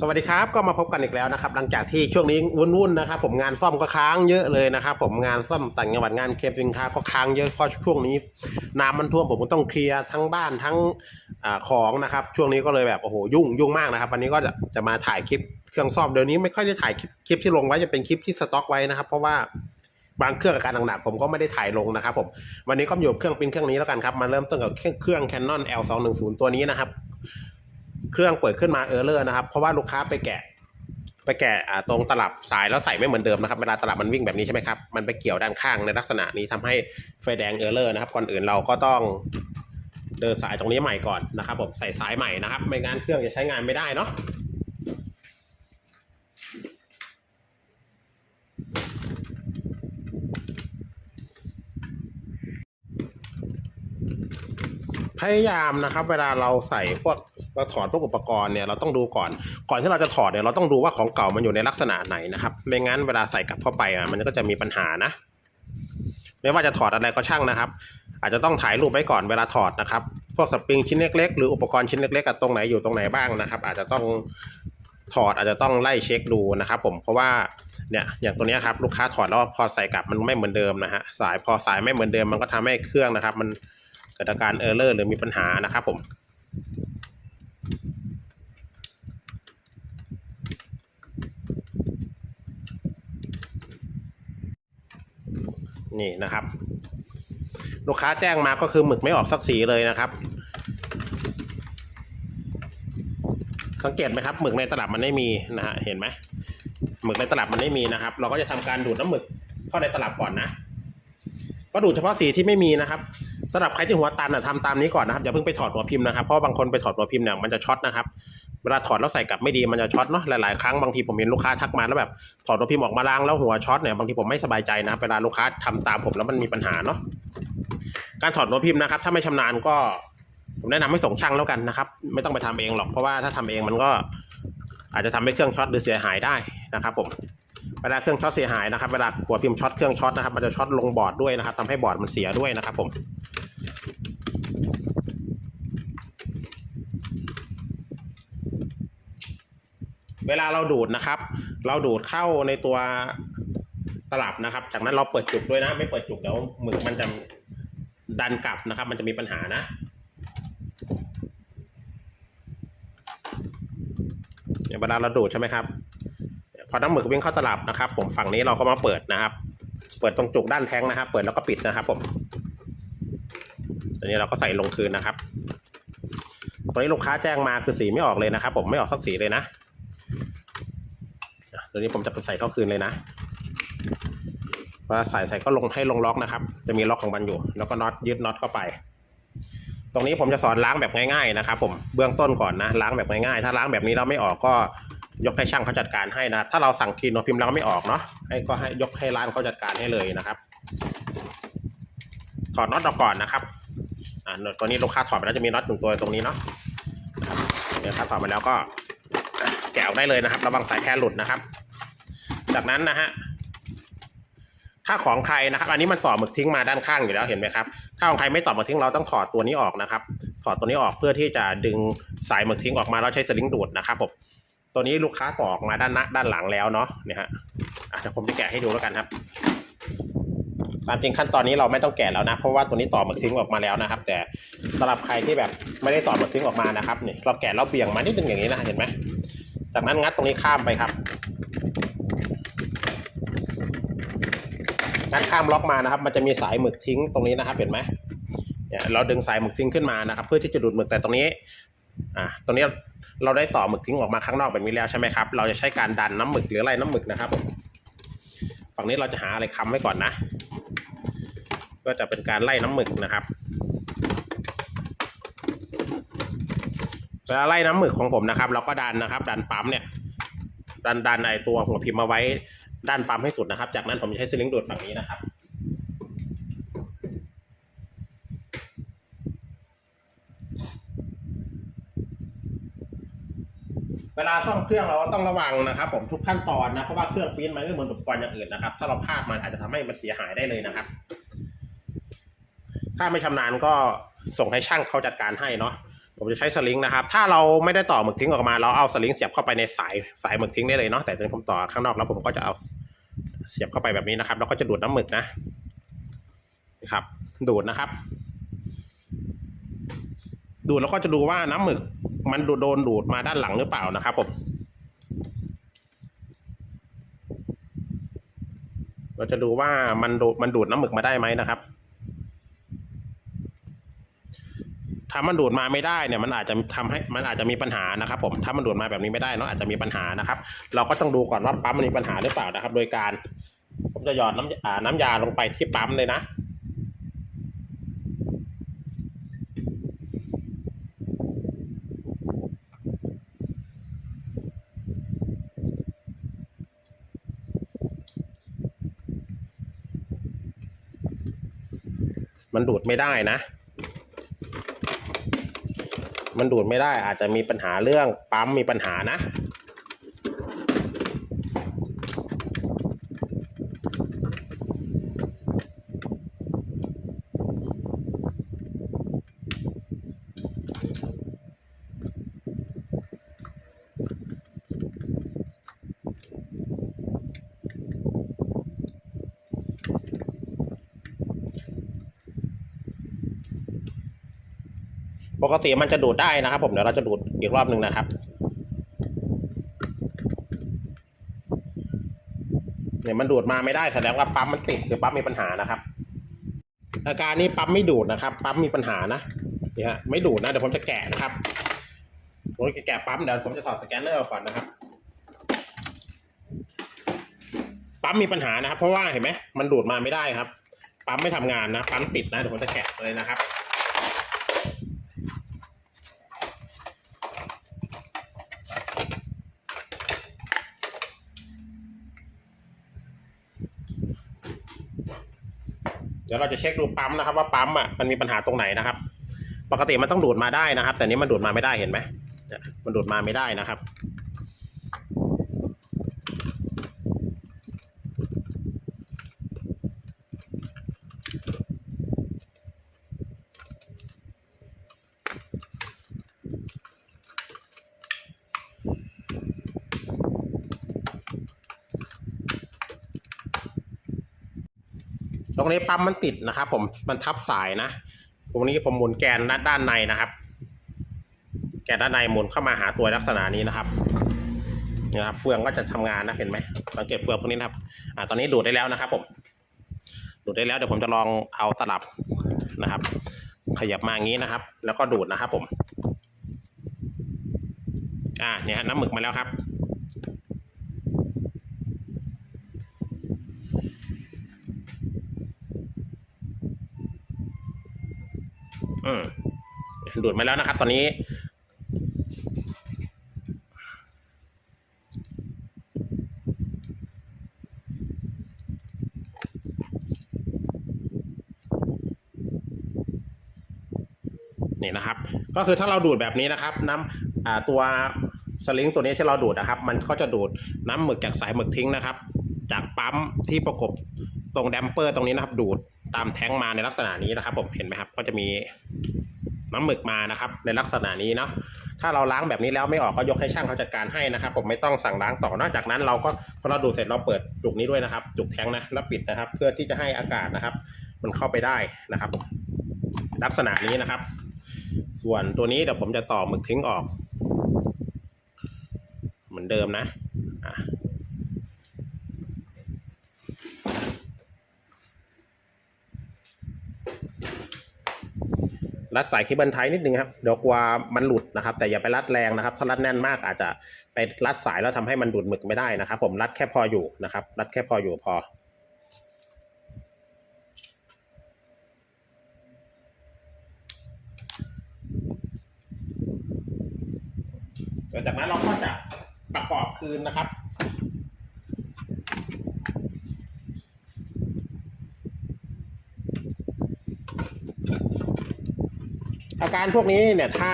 สวัสดีครับก็มาพบกันอีกแล้วนะครับ หลังจากที่ช่วงนี้วุ่นๆนะครับ ผมงานซ่อมก็ค้างเยอะเลยนะครับ ผมงานซ่อมต่างจังหวัดงานเคลมสินค้าก็ค้างเยอะเพราะช่วงนี้ น้ำมันท่วมผมก็ต้องเคลียร์ทั้งบ้านทั้งอของนะครับ ช่วงนี้ก็เลยแบบโอ้โหยุ่งยุ่งมากนะครับ วันนี้ก็จะจะมาถ่ายคลิปเครื่องซ่อมเดี๋ยวนี้ไม่ค่อยได้ถ่ายคลิปคลิปที่ลงไว้จะเป็นคลิปที่สต็อกไว้นะครับ เพราะว่าบางเครื่องอาการหนักๆผมก็ไม่ได้ถ่ายลงนะครับ ผมวันนี้ก็อยู่เครื่องปิ้นเครื่องนี้แล้วกันครับมาเริ่มต้นกับเครื่อง Canon L210 ตัวนี้นะครับ เครื่องเปิดขึ้นมาเออร์เลอร์นะครับเพราะว่าลูกค้าไปแกะ ไปแกะตรงตลับสายแล้วใส่ไม่เหมือนเดิมนะครับเวลาตลับมันวิ่งแบบนี้ใช่ไหมครับมันไปเกี่ยวด้านข้างในลักษณะนี้ทำให้ไฟแดงเออร์เลอร์นะครับก่อนอื่นเราก็ต้องเดินสายตรงนี้ใหม่ก่อนนะครับผมใส่สายใหม่นะครับ ไม่งั้นเครื่องจะใช้งานไม่ได้เนาะพยายามนะครับ เวลาเราใส่พวก เราถอดพวกอุปกรณ์เนี่ยเราต้องดูก่อน ก่อนที่เราจะถอดเนี่ยเราต้องดูว่าของเก่ามันอยู่ในลักษณะไหนนะครับ ไม่งั้นเวลาใส่กลับเข้าไปอะมันก็จะมีปัญหานะ ไม่ว่าจะถอดอะไรก็ช่างนะครับ อาจจะต้องถ่ายรูปไว้ก่อนเวลาถอดนะครับ พวกสปริงชิ้นเล็กๆ หรืออุปกรณ์ชิ้นเล็กๆกับตรงไหนอยู่ตรงไหนบ้างนะครับ อาจจะต้องถอดอาจจะต้องไล่เช็คดูนะครับ ผมเพราะว่าเนี่ยอย่างตัวนี้ครับลูกค้าถอดแล้วพอใส่กลับมันไม่เหมือนเดิมนะฮะสายพอสายไม่เหมือนเดิมมันก็ทำให้เครื่องนะครับ มันเกิดอาการเออร์เลอร์หรือมีปัญหานะครับผม นี่นะครับ ลูกค้าแจ้งมาก็คือหมึกไม่ออกสักสีเลยนะครับ สังเกตไหมครับหมึกในตลับมันไม่มีนะฮะเห็นไหมหมึกในตลับมันไม่มีนะครับ เราก็จะทำการดูดน้ำหมึกเข้าในตลับก่อนนะก็ดูดเฉพาะสีที่ไม่มีนะครับสำหรับใครที่หัวตันนะทำตามนี้ก่อนนะครับอย่าเพิ่งไปถอดหัวพิมพ์นะครับเพราะบางคนไปถอดหัวพิมพ์เนี่ยมันจะช็อตนะครับ เวลาถอดแล้วใส่กลับไม่ดีมันจะช็อตเนาะหลายๆครั้งบางทีผมเห็นลูกค้าทักมาแล้วแบบถอดหัวพิมพ์ออกมาล้างแล้วหัวช็อตเนี่ยบางทีผมไม่สบายใจนะครับเวลาลูกค้าทำตามผมแล้วมันมีปัญหาเนาะการถอดหัวพิมพ์นะครับ ถ้าไม่ชำนาญก็ผมแนะนำให้ส่งช่างแล้วกันนะครับ ไม่ต้องไปทำเองหรอกเพราะว่าถ้าทำเองมันก็อาจจะทำให้เครื่องช็อตหรือเสียหายได้นะครับ ผมเวลาเครื่องช็อตเสียหายนะครับเวลาหัวพิมพ์ช็อตเครื่องช็อตนะครับมันจะช็อตลงบอร์ดด้วยนะครับทำให้บอร์ดมันเสียด้วยนะครับ ผม เวลาเราดูดนะครับ เราดูดเข้าในตัวตลับนะครับ จากนั้นเราเปิดจุกด้วยนะ ไม่เปิดจุกเดี๋ยวหมึกมันจะดันกลับนะครับ มันจะมีปัญหานะเนี่ยเวลาเราดูดใช่ไหมครับ พอน้ำหมึกวิ่งเข้าตลับนะครับ ผมฝั่งนี้เราก็มาเปิดนะครับ เปิดตรงจุกด้านแท้งนะครับ เปิดแล้วก็ปิดนะครับ ผมตอนนี้เราก็ใส่ลงคืนนะครับตอนนี้ลูกค้าแจ้งมาคือสีไม่ออกเลยนะครับ ผมไม่ออกสักสีเลยนะ เดี๋ยวนี้ผมจะไปใส่เข้าคืนเลยนะเวลาใส่ใส่ก็ลงให้ลงล็อกนะครับ จะมีล็อกของมันอยู่ แล้วก็น็อตยึดน็อตเข้าไป ตรงนี้ผมจะสอนล้างแบบง่ายๆนะครับ ผมเบื้องต้นก่อนนะล้างแบบง่ายๆ ถ้าล้างแบบนี้เราไม่ออกก็ยกให้ช่างเขาจัดการให้นะถ้าเราสั่งคีโนพิมพ์แล้วไม่ออกเนาะให้ก็ให้ยกให้ร้านเขาจัดการให้เลยนะครับถอดน็อตออกก่อนนะครับอ่าตัวนี้ลูกค้าถอดไปแล้วจะมีน็อตหนึ่งตัวตรงนี้เนาะนะครับเนี่ยถ้าถอดมาแล้วก็แกะออกได้เลยนะครับ ระวังสายแคร์หลุดนะครับ จากนั้นนะฮะถ้าของใครนะครับ อันนี้มันต่อหมึกทิ้งมาด้านข้างอยู่แล้วเห็นไหมครับ ถ้าของใครไม่ต่อหมึกทิ้งเราต้องถอดตัวนี้ออกนะครับ ถอดตัวนี้ออกเพื่อที่จะดึงสายหมึกทิ้งออกมาแล้วใช้สลิงดูดนะครับผมตัวนี้ลูกค้าต่อออกมาด้านหน้าด้านหลังแล้วเนาะเนี่ยฮะอะเดี๋ยวผมจะแกะให้ดูแล้วกันครับตามจริงขั้นตอนนี้เราไม่ต้องแกะแล้วนะเพราะว่าตัวนี้ต่อหมึกทิ้งออกมาแล้วนะครับ แต่สำหรับใครที่แบบไม่ได้ต่อหมึกทิ้งออกมานะครับนี่เราแกะแล้วเบี่ยงมานิดนึงอย่างนี้นะเห็นไหมจากนั้นงัดตรงนี้ข้ามไปครับ งัดข้ามล็อกมานะครับ มันจะมีสายหมึกทิ้งตรงนี้นะครับ เห็นไหมเนี่ยเราดึงสายหมึกทิ้งขึ้นมานะครับ เพื่อที่จะดูดหมึกแต่ตรงนี้อ่าตรงนี้เราได้ต่อหมึกทิ้งออกมาข้างนอกแบบนี้แล้วใช่ไหมครับ เราจะใช้การดันน้ำหมึกหรืออะไรน้ำหมึกนะครับ ฝั่งนี้เราจะหาอะไรค้ำไว้ก่อนนะ ก็จะเป็นการไล่น้ำหมึกนะครับเวลาไล่น้ำหมึกของผมนะครับ เราก็ดันนะครับ ดันปั๊มเนี่ย ดันดันไอตัวหัวพิมพ์มาไว้ ด้านปั๊มให้สุดนะครับ จากนั้นผมจะใช้สลิงดูดฝั่งนี้นะครับ เวลาซ่อมเครื่องเราก็ต้องระวังนะครับ ผมทุกขั้นตอนนะเพราะว่าเครื่องปริ้นมันไม่เหมือนอุปกรณ์อย่างอื่นนะครับ ถ้าเราพลาดมันอาจจะทำให้มันเสียหายได้เลยนะครับ ถ้าไม่ชำนาญก็ส่งให้ช่างเขาจัดการให้เนาะ ผมจะใช้สลิงนะครับ ถ้าเราไม่ได้ต่อหมึกทิ้งออกมา เราเอาสลิงเสียบเข้าไปในสายสายหมึกทิ้งได้เลยเนาะ แต่ตอนนี้ผมต่อข้างนอกแล้วผมก็จะเอาเสียบเข้าไปแบบนี้นะครับ แล้วก็จะดูดน้ำหมึกนะนะครับ ดูดนะครับ ดูดแล้วก็จะดูว่าน้ำหมึก มันดูโดนดูดมาด้านหลังหรือเปล่านะครับผม เราจะดูว่ามันดูมันดูดน้ำหมึกมาได้ไหมนะครับ ถ้ามันดูดมาไม่ได้เนี่ยมันอาจจะทำให้มันอาจจะมีปัญหานะครับ ผมถ้ามันดูดมาแบบนี้ไม่ได้เนาะอาจจะมีปัญหานะครับ เราก็ต้องดูก่อนว่าปั๊มมันมีปัญหาหรือเปล่านะครับ โดยการ ผมจะหยอดน้ำน้ำยาลงไปที่ปั๊มเลยนะมันดูดไม่ได้นะ มันดูดไม่ได้อาจจะมีปัญหาเรื่องปั๊มมีปัญหานะ ปกติมันจะดูดได้นะครับ ผมเดี๋ยวเราจะดูดอีกรอบหนึ่งนะครับเนี่ยมันดูดมาไม่ได้แสดงว่าปั๊มมันติดหรือปั๊มมีปัญหานะครับ อาการนี้ปั๊มไม่ดูดนะครับ ปั๊มมีปัญหานะนี่ฮะไม่ดูดนะเดี๋ยวผมจะแกะนะครับผมจะแกะปั๊มเดี๋ยวผมจะถอดสแกนเนอร์ออกก่อนนะครับ ปั๊มมีปัญหานะครับ เพราะว่าเห็นไหมมันดูดมาไม่ได้ครับ ปั๊มไม่ทำงานนะปั๊มติดนะเดี๋ยวผมจะแกะเลยนะครับ เดี๋ยวเราจะเช็คดูปั๊มนะครับ ว่าปั๊มอะมันมีปัญหาตรงไหนนะครับ ปกติมันต้องดูดมาได้นะครับ แต่นี้มันดูดมาไม่ได้เห็นไหมมันดูดมาไม่ได้นะครับ รงนี้ปั๊มมันติดนะครับ ผมมันทับสายนะ ตรงนี้ผมหมุนแกนด้านในนะครับ แกนด้านในหมุนเข้ามาหาตัวลักษณะนี้นะครับนะครับเฟืองก็จะทำงานนะเห็นไหมสังเกตเฟืองพวกนี้นะครับอ่าตอนนี้ดูดได้แล้วนะครับ ผม ดูดได้แล้วเดี๋ยวผมจะลองเอาตลับนะครับ ขยับมาอย่างนี้นะครับ แล้วก็ดูดนะครับ ผม อ่าเนี่ยน้ำหมึกมาแล้วครับ อืมดูดมาแล้วนะครับ ตอนนี้ นี่นะครับ ก็คือถ้าเราดูดแบบนี้นะครับ น้ำอ่าตัวสลิงตัวนี้ที่เราดูดนะครับ มันก็จะดูดน้ำหมึกจากสายหมึกทิ้งนะครับ จากปั๊มที่ประกบตรงแดมเปอร์ตรงนี้นะครับ ดูด ตามแท้งมาในลักษณะนี้นะครับ ผมเห็นไหมครับ ก็จะมีน้ำหมึกมานะครับ ในลักษณะนี้เนาะถ้าเราล้างแบบนี้แล้วไม่ออกก็ยกให้ช่างเขาจัดการให้นะครับ ผมไม่ต้องสั่งล้างต่อนอกจากนั้นเราก็พอเราดูเสร็จเราเปิดจุกนี้ด้วยนะครับ จุกแท้งนะแล้วปิดนะครับ เพื่อที่จะให้อากาศนะครับ มันเข้าไปได้นะครับ ลักษณะนี้นะครับ ส่วนตัวนี้เดี๋ยวผมจะต่อหมึกทิ้งออก เหมือนเดิมนะ รัดสายเคเบิลไทยนิดนึงครับเดี๋ยวกลัวมันหลุดนะครับ แต่อย่าไปรัดแรงนะครับ ถ้ารัดแน่นมากอาจจะไปรัดสายแล้วทำให้มันดูดหมึกไม่ได้นะครับ ผมรัดแค่พออยู่นะครับ รัดแค่พออยู่พอหลังจากนั้นเราก็จะประกอบคืนนะครับ อาการพวกนี้เนี่ยถ้า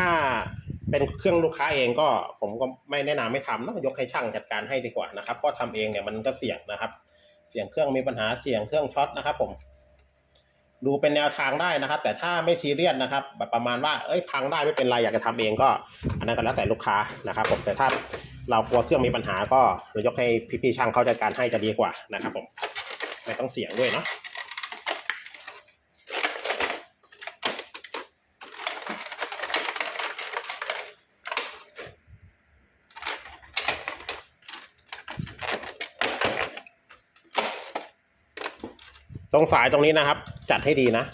เป็นเครื่องลูกค้าเองก็ผมก็ไม่แนะนำไม่ทำนะยกให้ช่างจัดการให้ดีกว่านะครับเพราะทำเองเนี่ยมันก็เสี่ยงนะครับ เสี่ยงเครื่องมีปัญหาเสี่ยงเครื่องช็อตนะครับ ผม ดูเป็นแนวทางได้นะครับ แต่ถ้าไม่ซีเรียสนะครับแบบประมาณว่าเอ้ยพังได้ไม่เป็นไรอยากจะทำเองก็ อันนั้นก็แล้วแต่ลูกค้านะครับ ผมแต่ถ้าเรากลัวเครื่องมีปัญหาก็เรายกให้พี่ๆช่างเขาจัดการให้จะดีกว่านะครับ ผมไม่ต้องเสี่ยงด้วยเนาะ ตรงสายตรงนี้นะครับ จัดให้ดีนะ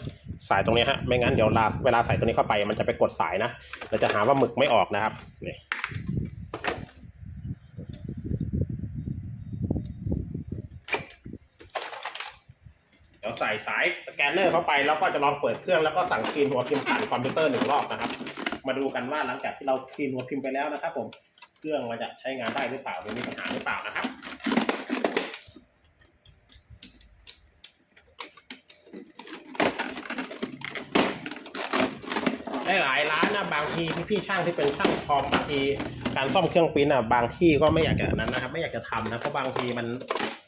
สายตรงนี้ฮะไม่งั้นเดี๋ยวเวลาเวลาใส่ตัวนี้เข้าไป มันจะไปกดสายนะเราจะหาว่าหมึกไม่ออกนะครับนี่เดี๋ยวใส่สายสแกนเนอร์เข้าไปแล้วก็จะลองเปิดเครื่องแล้วก็สั่งคลีนหัวพิมพ์ผ่านคอมพิวเตอร์หนึ่งรอบนะครับ มาดูกันว่าหลังจากที่เราคลีนหัวพิมพ์ไปแล้วนะครับ ผมเครื่องมันจะใช้งานได้หรือเปล่าหรือมีปัญหาหรือเปล่านะครับ หลายร้านนะบางทีพี่ช่างที่เป็นช่างคอมบางทีการซ่อมเครื่องปริ้นอะบางที่ก็ไม่อยากจะนั้นนะครับ ไม่อยากจะทำนะเพราะบางทีมัน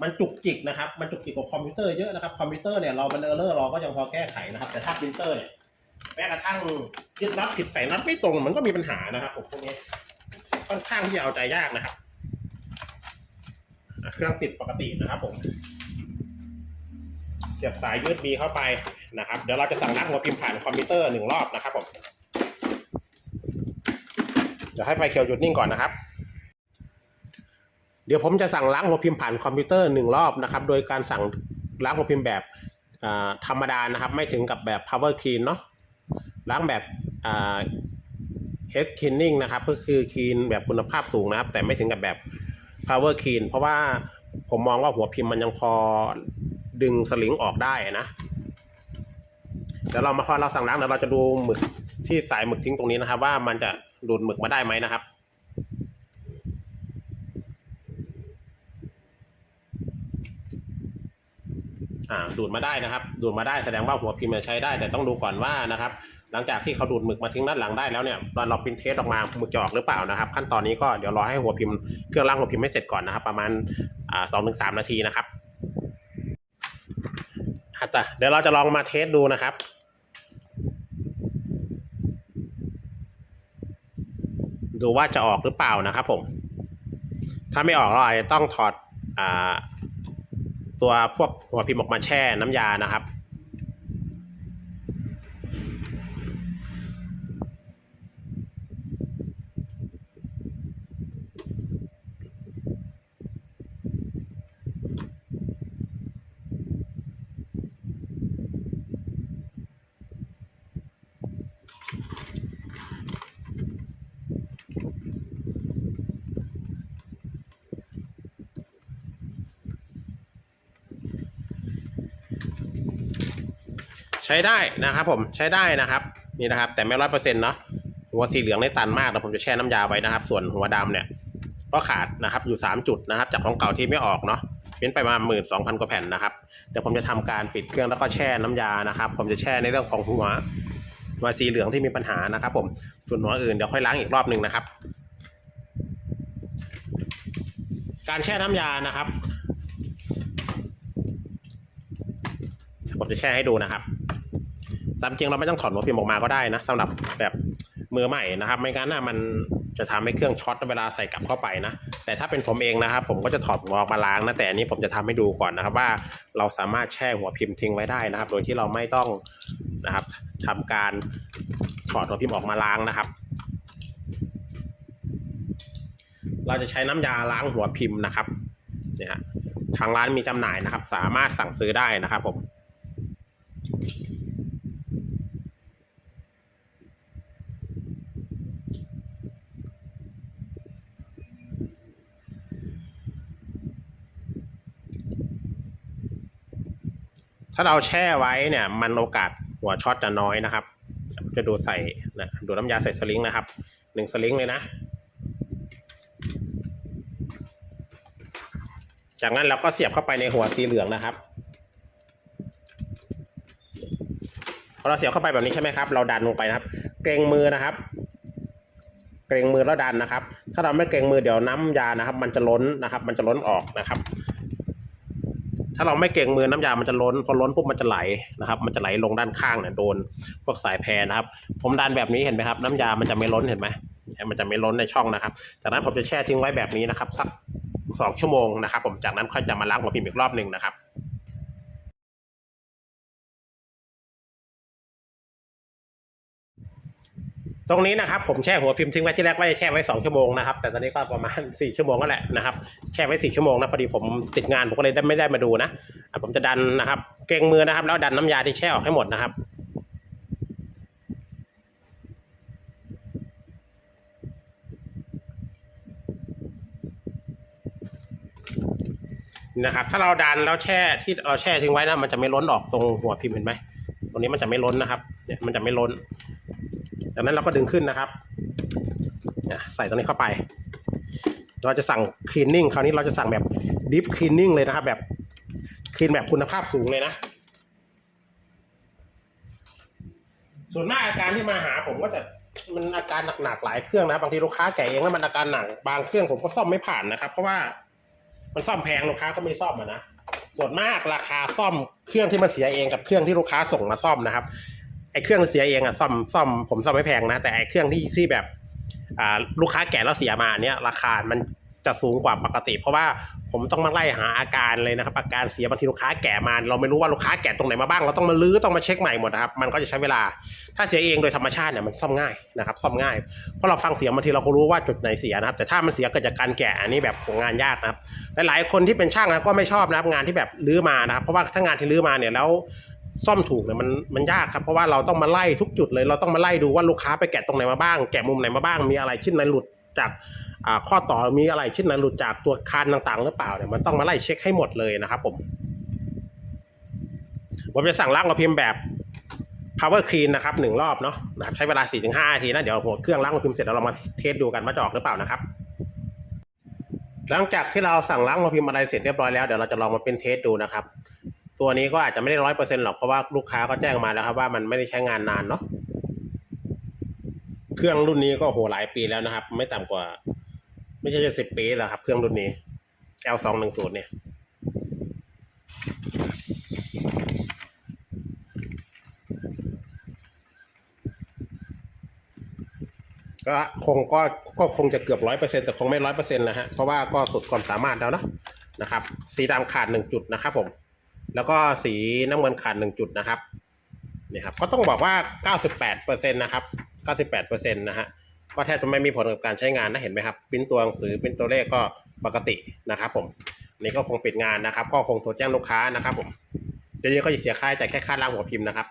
มันจุกจิกนะครับ มันจุกจิกกว่าคอมพิวเตอร์เยอะนะครับคอมพิวเตอร์เนี่ยเรามันเออร์เลอร์เราก็ยังพอแก้ไขนะครับ แต่ถ้าปรินเตอร์เนี่ยแม้กระทั่งยึดน็อตผิดใส่น็อตไม่ตรงมันก็มีปัญหานะครับผมพวกนี้ค่อนข้างที่จะเอาใจยากนะครับเครื่องติดปกตินะครับผมเสียบสาย USB เข้าไปนะครับ เดี๋ยวเราจะสั่งนักหัวพิมพ์ผ่านคอมพิวเตอร์หนึ่งรอบนะครับผม ดี๋ยวให้ไฟเขียวหยุดนิ่งก่อนนะครับ เดี๋ยวผมจะสั่งล้างหัวพิมพ์ผ่านคอมพิวเตอร์หนึ่งรอบนะครับ โดยการสั่งล้างหัวพิมพ์แบบธรรมดานะครับ ไม่ถึงกับแบบ power clean เนาะล้างแบบ head cleaning นะครับ ก็คือคลีนแบบคุณภาพสูงนะครับ แต่ไม่ถึงกับแบบ power clean เพราะว่าผมมองว่าหัวพิมพ์มันยังพอดึงสลิงออกได้นะ เดี๋ยวเรามาพอเราสั่งล้างเดี๋ยวเราจะดูหมึกที่สายหมึกทิ้งตรงนี้นะครับ ว่ามันจะ ดูดหมึกมาได้ไหมนะครับ อ่าดูดมาได้นะครับ ดูดมาได้แสดงว่าหัวพิมพ์ใช้ได้ แต่ต้องดูก่อนว่านะครับ หลังจากที่เขาดูดหมึกมาทิ้งด้านหลังได้แล้วเนี่ยตอนเราปริ้นเทสออกมาหมึกจะออกหรือเปล่านะครับ ขั้นตอนนี้ก็เดี๋ยวรอให้หัวพิมพ์เครื่องล้างหัวพิมพ์ไม่เสร็จก่อนนะครับ ประมาณอ่าสองถึงสามนาทีนะครับอาจจะเดี๋ยวเราจะลองมาเทสดูนะครับ ดูว่าจะออกหรือเปล่านะครับผม ถ้าไม่ออกเราอาจจะต้องถอดอตัวพวกหัวพิมพ์ออกมาแช่น้ำยานะครับ ช้ได้นะครับผมใช้ได้นะครับนี่นะครับ แต่ไม่ร้อยเปอร์เซ็นต์เนาะหัวสีเหลืองได้ตันมากแต่ผมจะแช่น้ำยาไว้นะครับ ส่วนหัวดำเนี่ย ก็ขาดนะครับอยู่สามจุดนะครับ จากของเก่าที่ไม่ออกเนาะเป็นไปมาหมื่นสองพันกว่าแผ่นนะครับเดี๋ยวผมจะทำการปิดเครื่องแล้วก็แช่น้ำยานะครับ ผมจะแช่ในเรื่องของหัวหัวสีเหลืองที่มีปัญหานะครับ ผมส่วนหัวอื่นเดี๋ยวค่อยล้างอีกรอบหนึ่งนะครับ การแช่น้ำยานะครับผมจะแช่ให้ดูนะครับ ตามจริงเราไม่ต้องถอดหัวพิมพ์ออกมาก็ได้นะสำหรับแบบมือใหม่นะครับ ไม่งั้นนะมันจะทำให้เครื่องช็อตเวลาใส่กลับเข้าไปนะ แต่ถ้าเป็นผมเองนะครับ ผมก็จะถอดหัวออกมาล้างนะแต่อันนี้ผมจะทำให้ดูก่อนนะครับ ว่าเราสามารถแช่หัวพิมพ์ทิ้งไว้ได้นะครับ โดยที่เราไม่ต้องนะครับทำการถอดหัวพิมพ์ออกมาล้างนะครับ เราจะใช้น้ำยาล้างหัวพิมพ์นะครับเนี่ยทางร้านมีจำหน่ายนะครับ สามารถสั่งซื้อได้นะครับผม ถ้าเราแช่ไว้เนี่ย มันโอกาสหัวช็อตจะน้อยนะครับ จะดูใส่นะดูน้ำยาใส่สลิงนะครับหนึ่งสลิงเลยนะ จากนั้นเราก็เสียบเข้าไปในหัวสีเหลืองนะครับพอเราเสียบเข้าไปแบบนี้ใช่ไหมครับ เราดันลงไปนะครับ เกรงมือนะครับ เกรงมือแล้วดันนะครับ ถ้าเราไม่เกรงมือเดี๋ยวน้ำยานะครับ มันจะล้นนะครับ มันจะล้นออกนะครับ ถ้าเราไม่เก่งมือน้ำยา มันจะล้น พอล้นปุ๊บมันจะไหลนะครับ มันจะไหลลงด้านข้างเนี่ยโดนพวกสายแพรนะครับ ผมดันแบบนี้เห็นไหมครับ น้ำยา มันจะไม่ล้นเห็นไหมมันจะไม่ล้นในช่องนะครับ จากนั้นผมจะแช่ทิ้งไว้แบบนี้นะครับ สักสองชั่วโมงนะครับ ผม จากนั้นค่อยจะมาล้างหัวพิมพ์อีกรอบหนึ่งนะครับ ตรงนี้นะครับผมแช่หัวพิมพ์ทิ้งไว้ที่แรกว่าจะแช่ไว้สองชั่วโมงนะครับแต่ตอนนี้ก็ประมาณสี่ชั่วโมงก็แหละนะครับแช่ไว้สี่ชั่วโมงนะพอดีผมติดงานผมก็เลยไม่ได้มาดูนะผมจะดันนะครับ เกรงมือนะครับ แล้วดันน้ำยาที่แช่ออกให้หมดนะครับนะครับถ้าเราดันแล้วแช่ที่เราแช่ทิ้งไว้นะมันจะไม่ล้นออกตรงหัวพิมพ์เห็นไหมตรงนี้มันจะไม่ล้นนะครับเนี่ยมันจะไม่ล้น จากนั้นเราก็ดึงขึ้นนะครับใส่ตรงนี้เข้าไป เราจะสั่งคลีนนิ่งคราวนี้เราจะสั่งแบบดิฟคลีนนิ่งเลยนะครับ แบบคลีนแบบคุณภาพสูงเลยนะ ส่วนมากอาการที่มาหาผมก็จะมันอาการหนักๆหลายเครื่องนะ บางทีลูกค้าแก่เองแล้วมันอาการหนักบางเครื่องผมก็ซ่อมไม่ผ่านนะครับ เพราะว่ามันซ่อมแพงลูกค้าก็ไม่ซ่อมอะนะส่วนมากราคาซ่อมเครื่องที่มันเสียเองกับเครื่องที่ลูกค้าส่งมาซ่อมนะครับ ไอ้เครื่องเสียเองอะซ่อมซ่อมผมซ่อมไม่แพงนะ แต่ไอ้เครื่องที่ที่แบบอ่าลูกค้าแก่แล้วเสียมาเนี้ยราคา มันจะสูงกว่าปกติ เพราะว่าผมต้องมาไล่หาอาการเลยนะครับ อาการเสียบางทีลูกค้าแก่มา เราไม่รู้ว่าลูกค้าแก่ตรงไหนมาบ้างเราต้องมาลื้อต้องมาเช็คใหม่หมดนะครับมันก็จะใช้เวลา ถ้าเสียเองโดยธรรมชาติเนี่ยมันซ่อมง่ายนะครับซ่อมง่ายเพราะเราฟังเสียงบางทีเราก็รู้ว่าจุดไหนเสียนะครับ แต่ถ้ามันเสียเกิดจากการแก่อันนี้แบบงานยากนะครับหลายๆคนที่เป็นช่างนะก็ไม่ชอบนะครับงานที่แบบลื้อมานะครับเพราะว่าถ้างานที่ลื้อมาเนี่ยแล้ว ซ่อมถูกเนี่ยมันมันยากครับ เพราะว่าเราต้องมาไล่ทุกจุดเลย เราต้องมาไล่ดูว่าลูกค้าไปแกะตรงไหนมาบ้าง แกะมุมไหนมาบ้าง มีอะไรชิ้นไหนหลุดจากข้อต่อมีอะไรชิ้นไหนหลุดจากตัวคานต่างๆ หรือเปล่าเนี่ยมันต้องมาไล่เช็คให้หมดเลยนะครับผมผมจะสั่งล้างหัวพิมพ์แบบ power clean นะครับหนึ่งรอบเนาะนะครับใช้เวลา 4-5นาทีนะเดี๋ยวหัวเครื่องล้างหัวพิมพ์เสร็จแล้วเรามาเทสดูกันว่าจะออกหรือเปล่านะครับหลังจากที่เราสั่งล้างหัวพิมพ์อะไรเสร็จเรียบร้อยแล้วเดี๋ยวเราจะลองมาเป็นเทสดูนะครับ ตัวนี้ก็อาจจะไม่ได้ร้อยเปอร์เซ็นหรอกเพราะว่าลูกค้าก็แจ้งมาแล้วครับว่ามันไม่ได้ใช้งานนานเนาะเครื่องรุ่นนี้ก็โหหลายปีแล้วนะครับ ไม่ต่ำกว่า ไม่ใช่จะสิบปีแล้วครับ เครื่องรุ่นนี้ L สองหนึ่งศูนย์เนี่ยก็คงก็ก็คงจะเกือบร้อยเปอร์เซ็นแต่คงไม่ร้อยเปอร์เซ็นต์นะฮะเพราะว่าก็สุดความสามารถแล้วเนอะนะครับ สีดำขาดหนึ่งจุดนะครับผม แล้วก็สีน้ำเงินขาดหนึ่งจุดนะครับนี่ครับก็ต้องบอกว่าเก้าสิบแปดเปอร์เซ็นต์นะครับเก้าสิบแปดเปอร์เซ็นต์นะฮะก็แทบจะไม่มีผลกับการใช้งานนะเห็นไหมครับปิ้นตัวหนังสือปริ้นตัวเลขก็ปกตินะครับผมนี่ก็คงปิดงานนะครับ ก็คงโทรแจ้งลูกค้านะครับผมเดี๋ยวนี้ก็จะเสียค่าใช้จ่ายแค่ค่าล้างหัวพิมพ์นะครับ